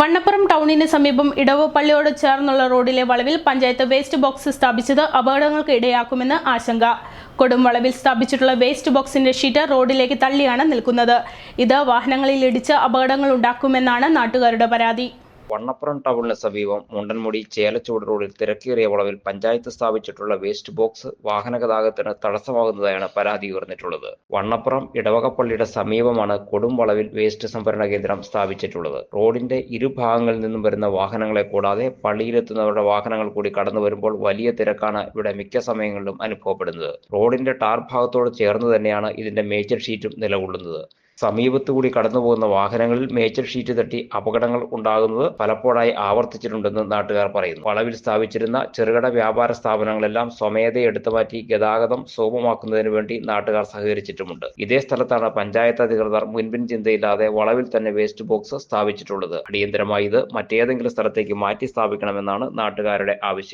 വണ്ണപ്പുറം ടൗണിന് സമീപം ഇടവ് പള്ളിയോട് ചേർന്നുള്ള റോഡിലെ വളവിൽ പഞ്ചായത്ത് വേസ്റ്റ് ബോക്സ് സ്ഥാപിച്ചത് അപകടങ്ങൾക്ക് ഇടയാക്കുമെന്ന് ആശങ്ക. കൊടും വളവിൽ സ്ഥാപിച്ചിട്ടുള്ള വേസ്റ്റ് ബോക്സിന്റെ ഷീറ്റ് റോഡിലേക്ക് തള്ളിയാണ് നിൽക്കുന്നത്. ഇത് വാഹനങ്ങളിൽ ഇടിച്ച് അപകടങ്ങൾ ഉണ്ടാക്കുമെന്നാണ് നാട്ടുകാരുടെ പരാതി. വണ്ണപ്പുറം ടൗണിന് സമീപം മുണ്ടൻമുടി ചേലച്ചൂട് റോഡിൽ തിരക്കേറിയ വളവിൽ പഞ്ചായത്ത് സ്ഥാപിച്ചിട്ടുള്ള വേസ്റ്റ് ബോക്സ് വാഹന ഗതാഗതത്തിന് തടസ്സമാകുന്നതായാണ് പരാതി ഉയർന്നിട്ടുള്ളത്. വണ്ണപ്പുറം ഇടവകപ്പള്ളിയുടെ സമീപമാണ് കൊടും വളവിൽ വേസ്റ്റ് സംഭരണ കേന്ദ്രം സ്ഥാപിച്ചിട്ടുള്ളത്. റോഡിന്റെ ഇരുഭാഗങ്ങളിൽ നിന്നും വരുന്ന വാഹനങ്ങളെ കൂടാതെ പള്ളിയിലെത്തുന്നവരുടെ വാഹനങ്ങൾ കൂടി കടന്നു വരുമ്പോൾ വലിയ തിരക്കാണ് ഇവിടെ മിക്ക സമയങ്ങളിലും അനുഭവപ്പെടുന്നത്. റോഡിന്റെ ടാർ ഭാഗത്തോട് ചേർന്ന് തന്നെയാണ് ഇതിന്റെ മേജർ ഷീറ്റും നിലകൊള്ളുന്നത്. സമീപത്തുകൂടി കടന്നുപോകുന്ന വാഹനങ്ങളിൽ മേച്ചർ ഷീറ്റ് തട്ടി അപകടങ്ങൾ ഉണ്ടാകുന്നത് പലപ്പോഴായി ആവർത്തിച്ചിട്ടുണ്ടെന്ന് നാട്ടുകാർ പറയുന്നു. വളവിൽ സ്ഥാപിച്ചിരുന്ന ചെറുകിട വ്യാപാര സ്ഥാപനങ്ങളെല്ലാം സ്വമേധയെ എടുത്തു മാറ്റി ഗതാഗതം സുഗമമാക്കുന്നതിന് വേണ്ടി നാട്ടുകാർ സഹകരിച്ചിട്ടുമുണ്ട്. ഇതേ സ്ഥലത്താണ് പഞ്ചായത്ത് അധികൃതർ മുൻപിൻ ചിന്തയില്ലാതെ വളവിൽ തന്നെ വേസ്റ്റ് ബോക്സ് സ്ഥാപിച്ചിട്ടുള്ളത്. അടിയന്തരമായി ഇത് മറ്റേതെങ്കിലും സ്ഥലത്തേക്ക് മാറ്റി സ്ഥാപിക്കണമെന്നാണ് നാട്ടുകാരുടെ ആവശ്യം.